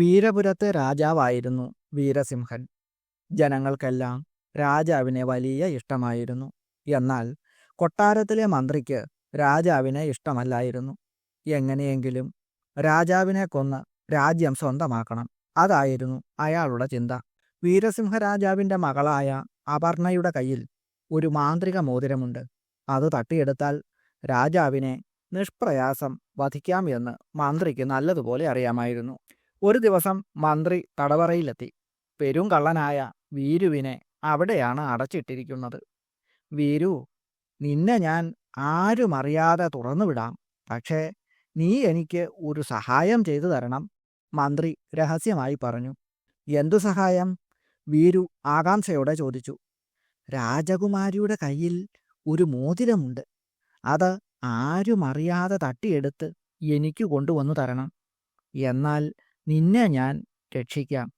വീരപുരത്തെ രാജാവായിരുന്നു വീരസിംഹൻ. ജനങ്ങൾക്കെല്ലാം രാജാവിനെ വലിയ ഇഷ്ടമായിരുന്നു. എന്നാൽ കൊട്ടാരത്തിലെ മന്ത്രിക്ക് രാജാവിനെ ഇഷ്ടമല്ലായിരുന്നു. എങ്ങനെയെങ്കിലും രാജാവിനെ കൊന്ന് രാജ്യം സ്വന്തമാക്കണം. അതായിരുന്നു അയാളുടെ ചിന്ത. വീരസിംഹ രാജാവിന്റെ മകളായ അപർണയുടെ കയ്യിൽ ഒരു മാന്ത്രിക മോതിരമുണ്ട്. അത് തട്ടിയെടുത്താൽ രാജാവിനെ നിഷ്പ്രയാസം വധിക്കാം എന്ന് മന്ത്രിക്ക് നല്ലതുപോലെ അറിയാമായിരുന്നു. ഒരു ദിവസം മന്ത്രി തടവറയിലെത്തി. പെരും കള്ളനായ വീരുവിനെ അവിടെയാണ് അടച്ചിട്ടിരിക്കുന്നത്. വീരു നിന്നെ ഞാൻ ആരും അറിയാതെ തുറന്നുവിടാം. പക്ഷേ നീ എനിക്ക് ഒരു സഹായം ചെയ്തു തരണം മന്ത്രി രഹസ്യമായി പറഞ്ഞു. എന്തു സഹായം? വീരു ആകാംക്ഷയോടെ ചോദിച്ചു. രാജകുമാരിയുടെ കയ്യിൽ ഒരു മോതിരമുണ്ട്. അത് ആരും അറിയാതെ തട്ടിയെടുത്ത് എനിക്ക് കൊണ്ടുവന്നു തരണം. എന്നാൽ നിന്നെ ഞാൻ രക്ഷിക്കാം.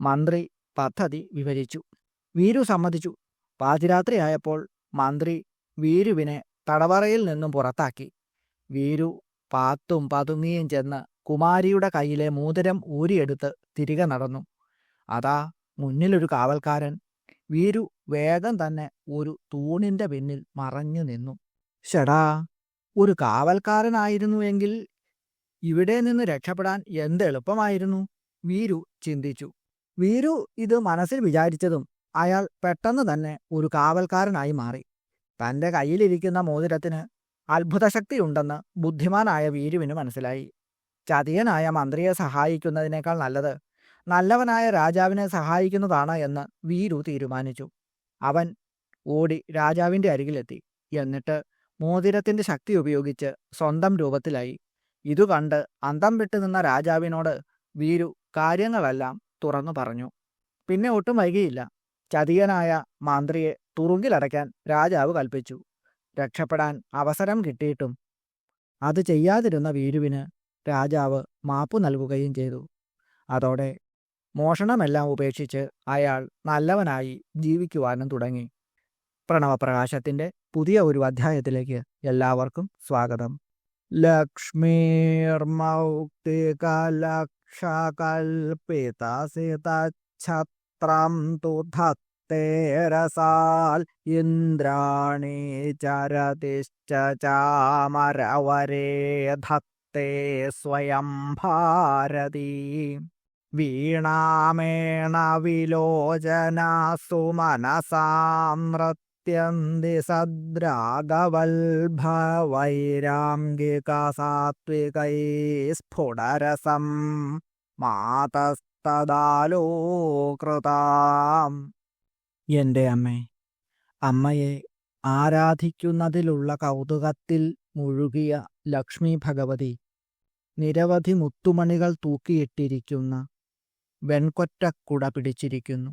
മന്ത്രി പദ്ധതി വിവരിച്ചു. വീരു സമ്മതിച്ചു. പാതിരാത്രിയായപ്പോൾ മന്ത്രി വീരുവിനെ തടവറയിൽ നിന്നും പുറത്താക്കി. വീരു പാത്തും പതുങ്ങിയും ചെന്ന് കുമാരിയുടെ കയ്യിലെ മൂതരം ഊരിയെടുത്ത് തിരികെ നടന്നു. അതാ മുന്നിലൊരു കാവൽക്കാരൻ. വീരു വേഗം തന്നെ ഒരു തൂണിന്റെ പിന്നിൽ മറഞ്ഞു നിന്നു. ഷടാ ഒരു കാവൽക്കാരനായിരുന്നുവെങ്കിൽ ഇവിടെ നിന്ന് രക്ഷപ്പെടാൻ എന്തെളുപ്പമായിരുന്നു വീരു ചിന്തിച്ചു. വീരു ഇത് മനസ്സിൽ വിചാരിച്ചതും അയാൾ പെട്ടെന്ന് തന്നെ ഒരു കാവൽക്കാരനായി മാറി. തന്റെ കയ്യിലിരിക്കുന്ന മോതിരത്തിന് അത്ഭുതശക്തിയുണ്ടെന്ന് ബുദ്ധിമാനായ വീരുവിന് മനസ്സിലായി. ചതിയനായ മന്ത്രിയെ സഹായിക്കുന്നതിനേക്കാൾ നല്ലത് നല്ലവനായ രാജാവിനെ സഹായിക്കുന്നതാണ് എന്ന് വീരു തീരുമാനിച്ചു. അവൻ ഓടി രാജാവിന്റെ അരികിലെത്തി. എന്നിട്ട് മോതിരത്തിന്റെ ശക്തി ഉപയോഗിച്ച് സ്വന്തം രൂപത്തിലായി ഇതു കണ്ട് അന്തം വിട്ടു നിന്ന രാജാവിനോട് വീരു കാര്യങ്ങളെല്ലാം തുറന്നു പറഞ്ഞു. പിന്നെ ഒട്ടും വൈകിയില്ല. ചതിയനായ മാന്ത്രിയെ തുറുങ്കിലടയ്ക്കാൻ രാജാവ് കൽപ്പിച്ചു. രക്ഷപ്പെടാൻ അവസരം കിട്ടിയിട്ടും അത് ചെയ്യാതിരുന്ന വീരുവിന് രാജാവ് മാപ്പു നൽകുകയും ചെയ്തു. അതോടെ മോഷണമെല്ലാം ഉപേക്ഷിച്ച് അയാൾ നല്ലവനായി ജീവിക്കുവാനും തുടങ്ങി. പ്രണവപ്രകാശത്തിന്റെ പുതിയ ഒരു അധ്യായത്തിലേക്ക് എല്ലാവർക്കും സ്വാഗതം. ലക്ഷ്മീർമൗക്തികലക്ഷകൽപ്പിതസിതഛത്രം തു ധത്തേരസാൽ ഇന്ദ്രാണി ചരതിശ്ച ചാമരവരേ ധത്തേ സ്വയം ഭാരതി വീണാമേണ വിലോചനാസു മനസാം നൃത്യന്തി സദ്രാഗവൽഭവൈരാംഗിക സാത്വികൈ മാതസ്തദാലോകൃതാം എന്റെ അമ്മേ അമ്മയെ ആരാധിക്കുന്നതിലുള്ള കൗതുകത്തിൽ മുഴുകിയ ലക്ഷ്മി ഭഗവതി നിരവധി മുത്തുമണികൾ തൂക്കിയിട്ടിരിക്കുന്ന വെൺകൊറ്റക്കുട പിടിച്ചിരിക്കുന്നു.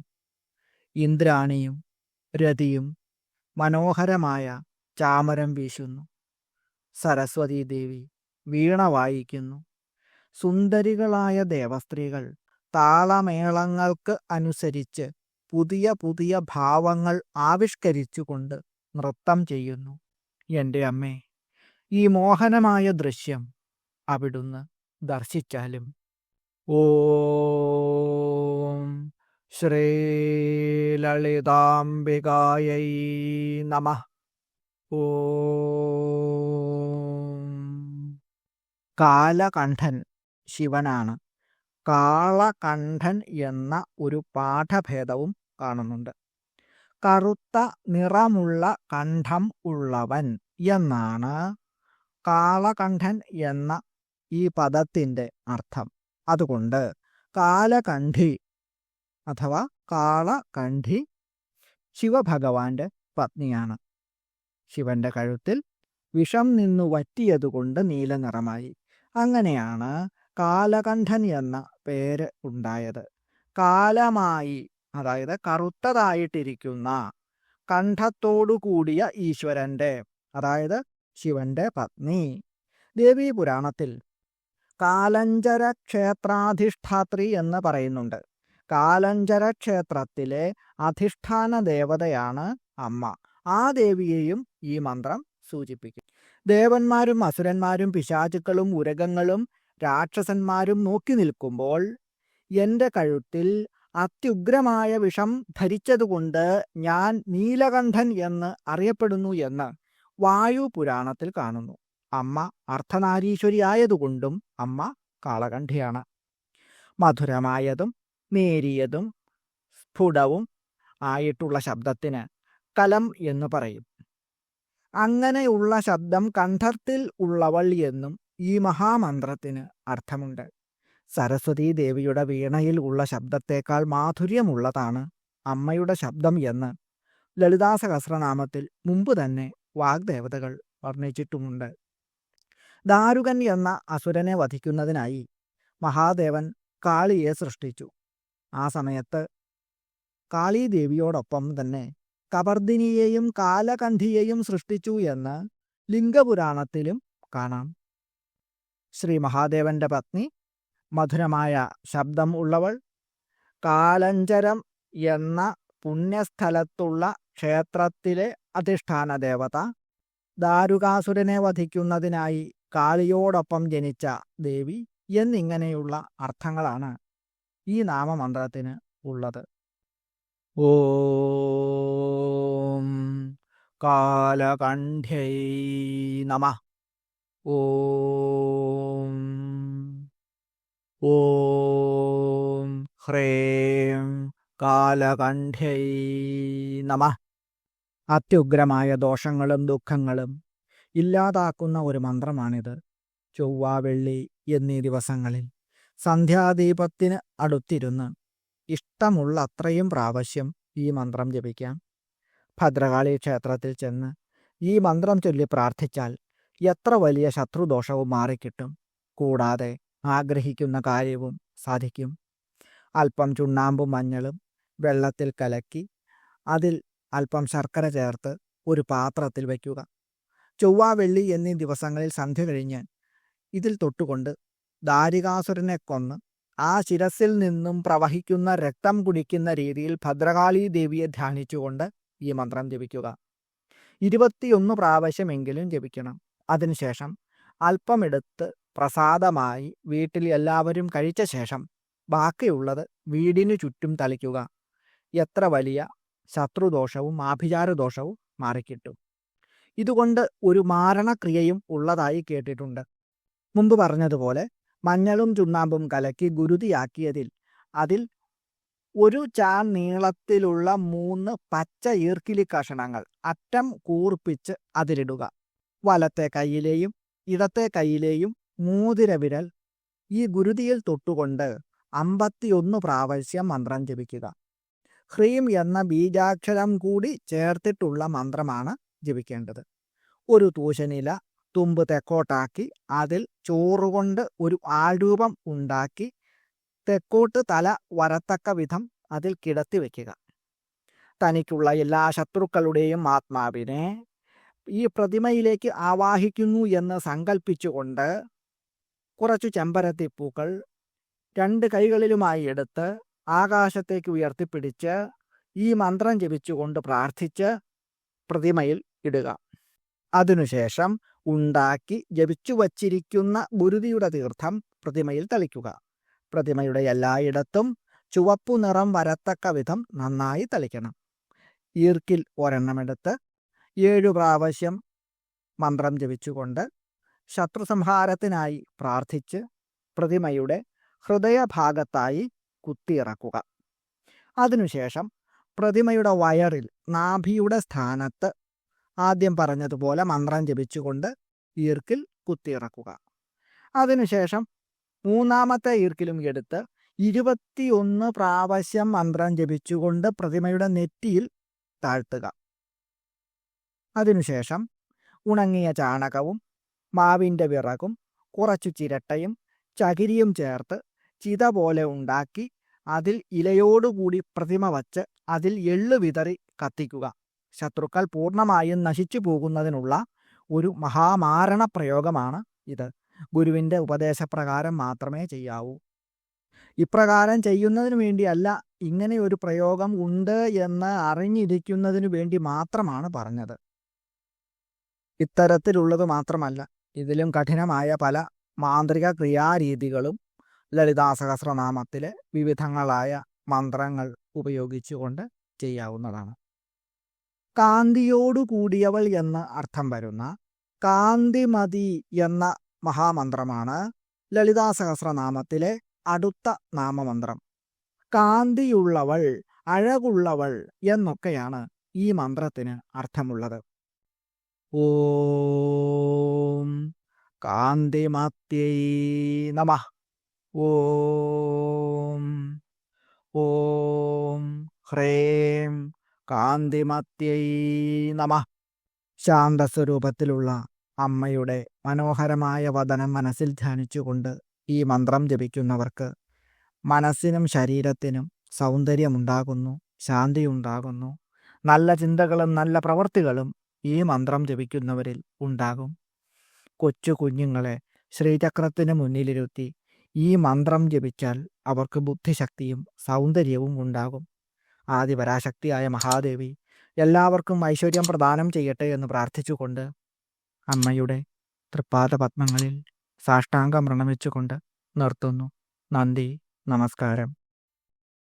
ഇന്ദ്രാണിയും രതിയും മനോഹരമായ ചാമരം വീശുന്നു. സരസ്വതീ ദേവി വീണ വായിക്കുന്നു. സുന്ദരികളായ ദേവസ്ത്രീകൾ താളമേളങ്ങൾക്ക് അനുസരിച്ച് പുതിയ പുതിയ ഭാവങ്ങൾ ആവിഷ്കരിച്ചുകൊണ്ട് നൃത്തം ചെയ്യുന്നു. എന്റെ അമ്മേ ഈ മോഹനമായ ദൃശ്യം അവിടുന്ന് ദർശിച്ചാലും. ഓം ശ്രീലളിതാംബികായൈ നമ. ഓ. കാലകണ്ഠൻ ശിവനാണ്. കാളകണ്ഠൻ എന്ന ഒരു പാഠഭേദവും കാണുന്നുണ്ട്. കറുത്ത നിറമുള്ള കണ്ഠം ഉള്ളവൻ എന്നാണ് കാളകണ്ഠൻ എന്ന ഈ പദത്തിന്റെ അർത്ഥം. അതുകൊണ്ട് കാലകണ്ഠി അഥവാ കാളകണ്ഠി ശിവഭഗവാന്റെ പത്നിയാണ്. ശിവന്റെ കഴുത്തിൽ വിഷം നിന്നു വറ്റിയതുകൊണ്ട് നീല നിറമായി. അങ്ങനെയാണ് കാലകണ്ഠൻ എന്ന പേര് ഉണ്ടായത്. കാലമായി അതായത് കറുത്തതായിട്ടിരിക്കുന്ന കണ്ഠത്തോടു കൂടിയ ഈശ്വരന്റെ അതായത് ശിവന്റെ പത്നി. ദേവീ പുരാണത്തിൽ കാലഞ്ചര ക്ഷേത്രാധിഷ്ഠാത്രി എന്ന് പറയുന്നുണ്ട്. കാലഞ്ചര ക്ഷേത്രത്തിലെ അധിഷ്ഠാന ദേവതയാണ് അമ്മ. ആ ദേവിയെയും ഈ മന്ത്രം സൂചിപ്പിക്കും. ദേവന്മാരും അസുരന്മാരും പിശാചുക്കളും ഉരകങ്ങളും രാക്ഷസന്മാരും നോക്കി നിൽക്കുമ്പോൾ എന്റെ കഴുത്തിൽ അത്യുഗ്രമായ വിഷം ധരിച്ചതുകൊണ്ട് ഞാൻ നീലകണ്ഠൻ എന്ന് അറിയപ്പെടുന്നു എന്ന് വായു പുരാണത്തിൽ കാണുന്നു. അമ്മ അർദ്ധനാരീശ്വരിയായതുകൊണ്ടും അമ്മ കാളകണ്ഠിയാണ്. മധുരമായതും നേരിയതും സ്ഫുടവും ആയിട്ടുള്ള ശബ്ദത്തിന് കലം എന്ന് പറയും. അങ്ങനെയുള്ള ശബ്ദം കണ്ഠത്തിൽ ഉള്ളവൾ എന്നും ഈ മഹാമന്ത്രത്തിന് അർത്ഥമുണ്ട്. സരസ്വതീ ദേവിയുടെ വീണയിൽ ഉള്ള ശബ്ദത്തേക്കാൾ മാധുര്യമുള്ളതാണ് അമ്മയുടെ ശബ്ദം എന്ന് ലളിതാ സഹസ്രനാമത്തിൽ മുമ്പ് തന്നെ വാഗ്ദേവതകൾ വർണിച്ചിട്ടുമുണ്ട്. ദാരുകൻ എന്ന അസുരനെ വധിക്കുന്നതിനായി മഹാദേവൻ കാളിയെ സൃഷ്ടിച്ചു. ആ സമയത്ത് കാളീദേവിയോടൊപ്പം തന്നെ കബർദിനിയെയും കാലകണ്ഠിയെയും സൃഷ്ടിച്ചു എന്ന് ലിംഗപുരാണത്തിലും കാണാം. ശ്രീ മഹാദേവന്റെ പത്നി മധുരമായ ശബ്ദം ഉള്ളവൾ കാലഞ്ചരം എന്ന പുണ്യസ്ഥലത്തുള്ള ക്ഷേത്രത്തിലെ അധിഷ്ഠാന ദേവത ദാരുകാസുരനെ വധിക്കുന്നതിനായി കാളിയോടൊപ്പം ജനിച്ച ദേവി എന്നിങ്ങനെയുള്ള അർത്ഥങ്ങളാണ് ഈ നാമമന്ത്രത്തിന് ഉള്ളത്. ഓം കാലകണ്ഠ്യൈ നമ. ഓം ഓം ഹ്രേം കാലകണ്ഠ്യൈ നമ. അത്യുഗ്രമായ ദോഷങ്ങളും ദുഃഖങ്ങളും ഇല്ലാതാക്കുന്ന ഒരു മന്ത്രമാണിത്. ചൊവ്വ വെള്ളി എന്നീ ദിവസങ്ങളിൽ. സന്ധ്യാദീപത്തിന് അടുത്തിരുന്ന് ഇഷ്ടമുള്ള അത്രയും പ്രാവശ്യം ഈ മന്ത്രം ജപിക്കാം. ഭദ്രകാളി ക്ഷേത്രത്തിൽ ചെന്ന് ഈ മന്ത്രം ചൊല്ലി പ്രാർത്ഥിച്ചാൽ എത്ര വലിയ ശത്രുദോഷവും മാറിക്കിട്ടും. കൂടാതെ ആഗ്രഹിക്കുന്ന കാര്യവും സാധിക്കും. അല്പം ചുണ്ണാമ്പും മഞ്ഞളും വെള്ളത്തിൽ കലക്കി അതിൽ അല്പം ശർക്കര ചേർത്ത് ഒരു പാത്രത്തിൽ വയ്ക്കുക. ചൊവ്വ വെള്ളി എന്നീ ദിവസങ്ങളിൽ സന്ധ്യ കഴിഞ്ഞ് ഇതിൽ തൊട്ടുകൊണ്ട് ദാരികാസുരനെ കൊന്ന് ആ ശിരസിൽ നിന്നും പ്രവഹിക്കുന്ന രക്തം കുടിക്കുന്ന രീതിയിൽ ഭദ്രകാളി ദേവിയെ ധ്യാനിച്ചുകൊണ്ട് ഈ മന്ത്രം ജപിക്കുക. ഇരുപത്തിയൊന്ന് പ്രാവശ്യമെങ്കിലും ജപിക്കണം. അതിനുശേഷം അല്പമെടുത്ത് പ്രസാദമായി വീട്ടിൽ എല്ലാവരും കഴിച്ച ശേഷം ബാക്കിയുള്ളത് വീടിനു ചുറ്റും തളിക്കുക. എത്ര വലിയ ശത്രുദോഷവും ആഭിചാരദോഷവും മാറിക്കിട്ടും. ഇതുകൊണ്ട് ഒരു മാരണക്രിയയും ഉള്ളതായി കേട്ടിട്ടുണ്ട്. മുമ്പ് പറഞ്ഞതുപോലെ മഞ്ഞളും ചുണ്ണാമ്പും കലക്കി ഗുരുതിയാക്കിയതിൽ അതിൽ ഒരു ചാൻ നീളത്തിലുള്ള മൂന്ന് പച്ച ഈർക്കിലി കഷണങ്ങൾ അറ്റം കൂർപ്പിച്ച് അതിലിടുക. വലത്തെ കൈയിലെയും ഇടത്തെ കൈയിലെയും മൂതിര വിരൽ ഈ ഗുരുതിയിൽ തൊട്ടുകൊണ്ട് അമ്പത്തിയൊന്ന് പ്രാവശ്യം മന്ത്രം ജപിക്കുക. ഹ്രീം എന്ന ബീജാക്ഷരം കൂടി ചേർത്തിട്ടുള്ള മന്ത്രമാണ് ജപിക്കേണ്ടത്. ഒരു തൂശനില തുമ്പ് തെക്കോട്ടാക്കി അതിൽ ചോറുകൊണ്ട് ഒരു ആൾരൂപം ഉണ്ടാക്കി തെക്കോട്ട് തല വരത്തക്ക വിധം അതിൽ കിടത്തി വയ്ക്കുക. തനിക്കുള്ള എല്ലാ ശത്രുക്കളുടെയും ആത്മാവിനെ ഈ പ്രതിമയിലേക്ക് ആവാഹിക്കുന്നു എന്ന് സങ്കല്പിച്ചുകൊണ്ട് കുറച്ചു ചെമ്പരത്തിപ്പൂക്കൾ രണ്ട് കൈകളിലുമായി എടുത്ത് ആകാശത്തേക്ക് ഉയർത്തിപ്പിടിച്ച് ഈ മന്ത്രം ജപിച്ചുകൊണ്ട് പ്രാർത്ഥിച്ച് പ്രതിമയിൽ ഇടുക. അതിനുശേഷം ഉണ്ടാക്കി ജപിച്ചു വച്ചിരിക്കുന്ന ഗുരുതിയുടെ തീർത്ഥം പ്രതിമയിൽ തളിക്കുക. പ്രതിമയുടെ എല്ലായിടത്തും ചുവപ്പു നിറം വരത്തക്ക വിധം നന്നായി തളിക്കണം. ഈർക്കിൽ ഒരെണ്ണമെടുത്ത് ഏഴു പ്രാവശ്യം മന്ത്രം ജപിച്ചുകൊണ്ട് ശത്രുസംഹാരത്തിനായി പ്രാർത്ഥിച്ച് പ്രതിമയുടെ ഹൃദയഭാഗത്തായി കുത്തിയിറക്കുക. അതിനുശേഷം പ്രതിമയുടെ വയറിൽ നാഭിയുടെ സ്ഥാനത്ത് ആദ്യം പറഞ്ഞതുപോലെ മന്ത്രം ജപിച്ചുകൊണ്ട് ഈർക്കിൽ കുത്തിയിറക്കുക. അതിനുശേഷം മൂന്നാമത്തെ ഈർക്കിലും എടുത്ത് ഇരുപത്തിയൊന്ന് പ്രാവശ്യം മന്ത്രം ജപിച്ചുകൊണ്ട് പ്രതിമയുടെ നെറ്റിയിൽ താഴ്ത്തുക. അതിനുശേഷം ഉണങ്ങിയ ചാണകവും മാവിന്റെ വിറകും കുറച്ചു ചിരട്ടയും ചകിരിയും ചേർത്ത് ചിത പോലെ ഉണ്ടാക്കി അതിൽ ഇലയോടുകൂടി പ്രതിമ വച്ച് അതിൽ എള്ളു വിതറി കത്തിക്കുക. ശത്രുക്കൾ പൂർണമായും നശിച്ചു പോകുന്നതിനുള്ള ഒരു മഹാമാരണ പ്രയോഗമാണ് ഇത്. ഗുരുവിന്റെ ഉപദേശപ്രകാരം മാത്രമേ ചെയ്യാവൂ. ഇപ്രകാരം ചെയ്യുന്നതിന് വേണ്ടിയല്ല ഇങ്ങനെ ഒരു പ്രയോഗം ഉണ്ട് എന്ന് അറിഞ്ഞിരിക്കുന്നതിനു വേണ്ടി മാത്രമാണ് പറഞ്ഞത്. ഇത്തരത്തിലുള്ളത് മാത്രമല്ല ഇതിലും കഠിനമായ പല മാന്ത്രിക ക്രിയാരീതികളും ലളിതാ സഹസ്രനാമത്തിലെ വിവിധങ്ങളായ മന്ത്രങ്ങൾ ഉപയോഗിച്ചുകൊണ്ട് ചെയ്യാവുന്നതാണ്. കാന്തിയോടു കൂടിയവൾ എന്ന് അർത്ഥം വരുന്ന കാന്തിമതി എന്ന മഹാമന്ത്രമാണ് ലളിതാ സഹസ്രനാമത്തിലെ അടുത്ത നാമമന്ത്രം. കാന്തിയുള്ളവൾ അഴകുള്ളവൾ എന്നൊക്കെയാണ് ഈ മന്ത്രത്തിന് അർത്ഥമുള്ളത്. ഓം കാന്തിമത്യൈ നമ. ഓം. ഓം ഹ്രേം കാന്തിമത്യൈ നമ. ശാന്തസ്വരൂപത്തിലുള്ള അമ്മയുടെ മനോഹരമായ വദനം മനസ്സിൽ ധ്യാനിച്ചുകൊണ്ട് ഈ മന്ത്രം ജപിക്കുന്നവർക്ക് മനസ്സിനും ശരീരത്തിനും സൗന്ദര്യമുണ്ടാകുന്നു ശാന്തിയുണ്ടാകുന്നു. നല്ല ചിന്തകളും നല്ല പ്രവൃത്തികളും ഈ മന്ത്രം ജപിക്കുന്നവരിൽ ഉണ്ടാകും. കൊച്ചു കുഞ്ഞുങ്ങളെ ശ്രീചക്രത്തിന് മുന്നിലിരുത്തി ഈ മന്ത്രം ജപിച്ചാൽ അവർക്ക് ബുദ്ധിശക്തിയും സൗന്ദര്യവും ഉണ്ടാകും. ആദിപരാശക്തിയായ മഹാദേവി എല്ലാവർക്കും ഐശ്വര്യം പ്രദാനം ചെയ്യട്ടെ എന്ന് പ്രാർത്ഥിച്ചുകൊണ്ട് അമ്മയുടെ തൃപ്പാദ പത്മങ്ങളിൽ സാഷ്ടാംഗം പ്രണമിച്ചുകൊണ്ട് നിർത്തുന്നു. നന്ദി നമസ്കാരം.